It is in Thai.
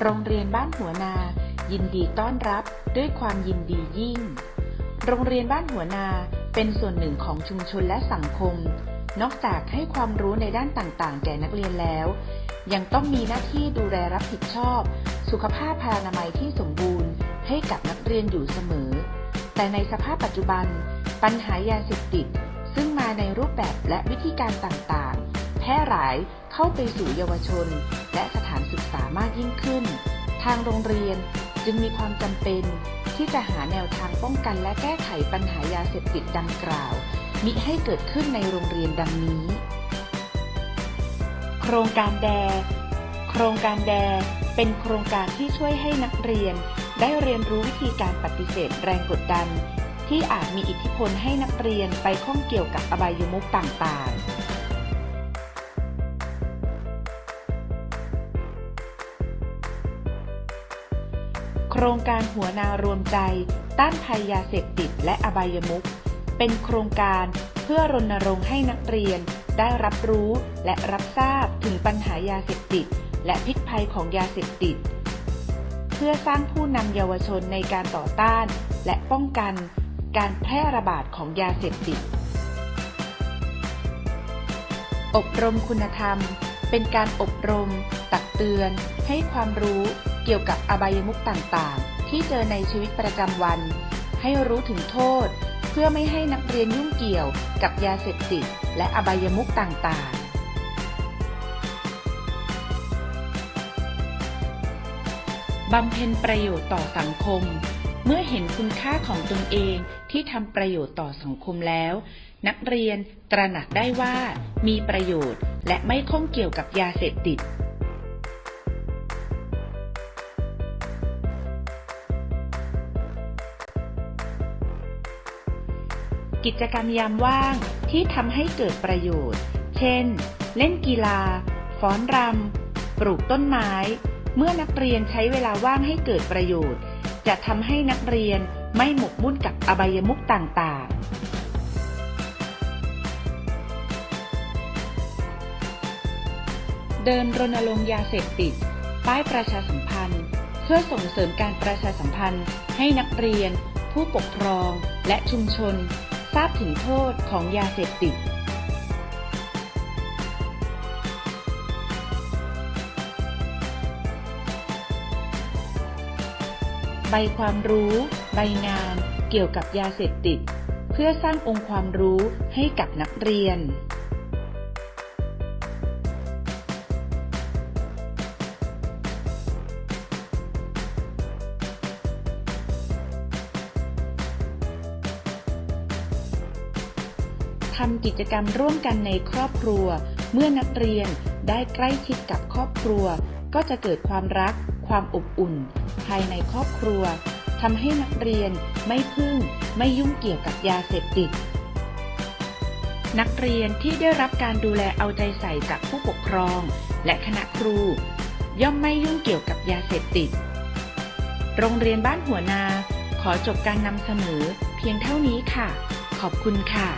โรงเรียนบ้านหัวนา ยินดีต้อนรับด้วยความยินดียิ่ง โรงเรียนบ้านหัวนาเป็นส่วนหนึ่งของชุมชนและสังคม นอกจากให้ความรู้ในด้านต่างๆ แก่นักเรียนแล้ว ยังต้องมีหน้าที่ดูแลรับผิดชอบ สุขภาพพานามัยที่สมบูรณ์ ให้กับนักเรียนอยู่เสมอ แต่ในสภาพปัจจุบัน ปัญหายาเสพติด ซึ่งมาในรูปแบบและวิธีการต่างๆ พร่หลายเข้าไปสู่เยาวชน และสถานศึกษามากยิ่งขึ้น ทางโรงเรียนจึงมีความจำเป็นที่จะหาแนวทางป้องกันและแก้ไขปัญหายาเสพติดดังกล่าว มิให้เกิดขึ้นในโรงเรียนดังนี้ โครงการแด โครงการแด เป็นโครงการที่ช่วยให้นักเรียน ได้เรียนรู้วิธีการปฏิเสธแรงกดดัน ที่อาจมีอิทธิพลให้นักเรียนไปข้องเกี่ยวกับอบายมุขต่างๆ ครงการหัวนารวมใจ ต้านภัยยาเสพติดและอบายมุขเป็นโครงการเพื่อรณรงค์ให้นักเรียนได้รับรู้และรับทราบถึงปัญหายาเสพติด และพิษภัยของยาเสพติด เพื่อสร้างผู้นำเยาวชนในการต่อต้าน และป้องกันการแพร่ระบาดของยาเสพติด อบรมคุณธรรม เป็นการอบรม ตักเตือน ให้ความรู้เกี่ยวกับอบายมุขต่างๆ ที่เจอในชีวิตประจำวัน ให้รู้ถึงโทษ เพื่อไม่ให้นักเรียนยุ่งเกี่ยวกับยาเสพติด และอบายมุขต่างๆบำเพ็ญประโยชน์ต่อสังคม เมื่อเห็นคุณค่าของตนเองที่ทำประโยชน์ต่อสังคมแล้ว นักเรียนตระหนักได้ว่า มีประโยชน์และไม่ข้องเกี่ยวกับยาเสพติด กิจกรรมยามว่างที่ทำให้เกิดประโยชน์ เช่น เล่นกีฬา ฟ้อนรำ ปลูกต้นไม้ เมื่อนักเรียนใช้เวลาว่างให้เกิดประโยชน์ จะทำให้นักเรียนไม่หมกมุ่นกับอบายมุขต่างๆ เดินรณรงค์ยาเสพติด ป้ายประชาสัมพันธ์ เพื่อส่งเสริมการประชาสัมพันธ์ให้นักเรียน ผู้ปกครอง และชุมชน ทราบถึงโทษของยาเสพติดใบความรู้ ใบงาน เกี่ยวกับยาเสพติด เพื่อสร้างองค์ความรู้ให้กับนักเรียน ทำกิจกรรมร่วมกันในครอบครัว เมื่อนักเรียนได้ใกล้ชิดกับครอบครัว ก็จะเกิดความรัก ความอบอุ่น ภายในครอบครัวทำให้นักเรียนไม่พึ่ง ไม่ยุ่งเกี่ยวกับยาเสพติด นักเรียนที่ได้รับการดูแลเอาใจใส่จากผู้ปกครอง และคณะครู ย่อมไม่ยุ่งเกี่ยวกับยาเสพติด โรงเรียนบ้านหัวนา ขอจบการนำเสนอเพียงเท่านี้ค่ะ ขอบคุณค่ะ